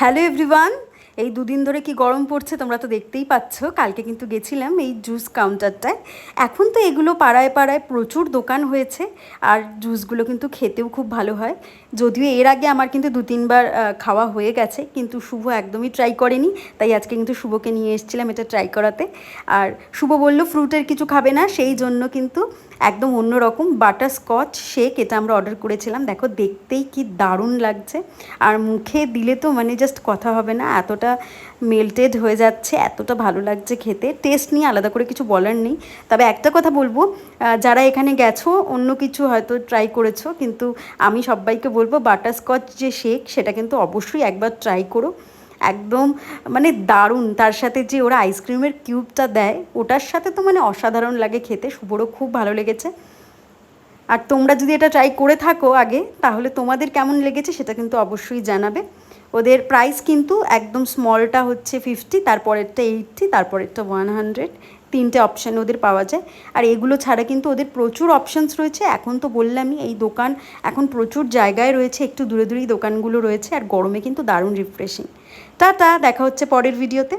Hello everyone এই দুদিন ধরে কি গরম পড়ছে তোমরা তো দেখতেই পাচ্ছ। কালকে কিন্তু গেছিলাম এই জুস কাউন্টারটায়। এখন তো এগুলো পাড়ায় পাড়ায় প্রচুর দোকান হয়েছে আর জুসগুলো কিন্তু খেতেও খুব ভালো হয়। যদিও এর আগে আমার কিন্তু দু তিনবার খাওয়া হয়ে গেছে কিন্তু শুভ একদমই ট্রাই করেনি। তাই আজকে কিন্তু শুভকে নিয়ে এসেছিলাম এটা ট্রাই করাতে। আর শুভ বলল ফ্রুটের কিছু খাবে না, সেই জন্য কিন্তু একদম অন্যরকম বাটার স্কচ শেক এটা আমরা অর্ডার করেছিলাম। দেখো দেখতেই কি দারুণ লাগছে। আর মুখে দিলে তো মানে জাস্ট কথা হবে না, এতটা মেল্টেড হয়ে যাচ্ছে, এতটা ভালো লাগছে খেতে। টেস্ট নিয়ে আলাদা করে কিছু বলার নেই। তবে একটা কথা বলব যারা এখানে গেছো, অন্য কিছু হয়তো ট্রাই করেছ, কিন্তু আমি সবাইকে বলব বাটার স্কচ যে শেক সেটা কিন্তু অবশ্যই একবার ট্রাই করো। একদম মানে দারুণ। তার সাথে যে ওরা আইসক্রিমের কিউবটা দেয়, ওটার সাথে তো মানে অসাধারণ লাগে খেতে। শুভরও খুব ভালো লেগেছে। আর তোমরা যদি এটা ট্রাই করে থাকো আগে, তাহলে তোমাদের কেমন লেগেছে সেটা কিন্তু অবশ্যই জানাবে। ওদের প্রাইস কিন্তু একদম স্মলটা হচ্ছে ফিফটি তারপরেরটা এইটটি তারপরেরটা ওয়ান হান্ড্রেড তিনটে অপশান ওদের পাওয়া যায়। আর এগুলো ছাড়া কিন্তু ওদের প্রচুর অপশানস রয়েছে। এখন তো বললামই, এই দোকান এখন প্রচুর জায়গায় রয়েছে, একটু দূরে দূরেই দোকানগুলো রয়েছে, আর গরমে কিন্তু দারুণ রিফ্রেশিং টাটা, দেখা হচ্ছে পরের ভিডিওতে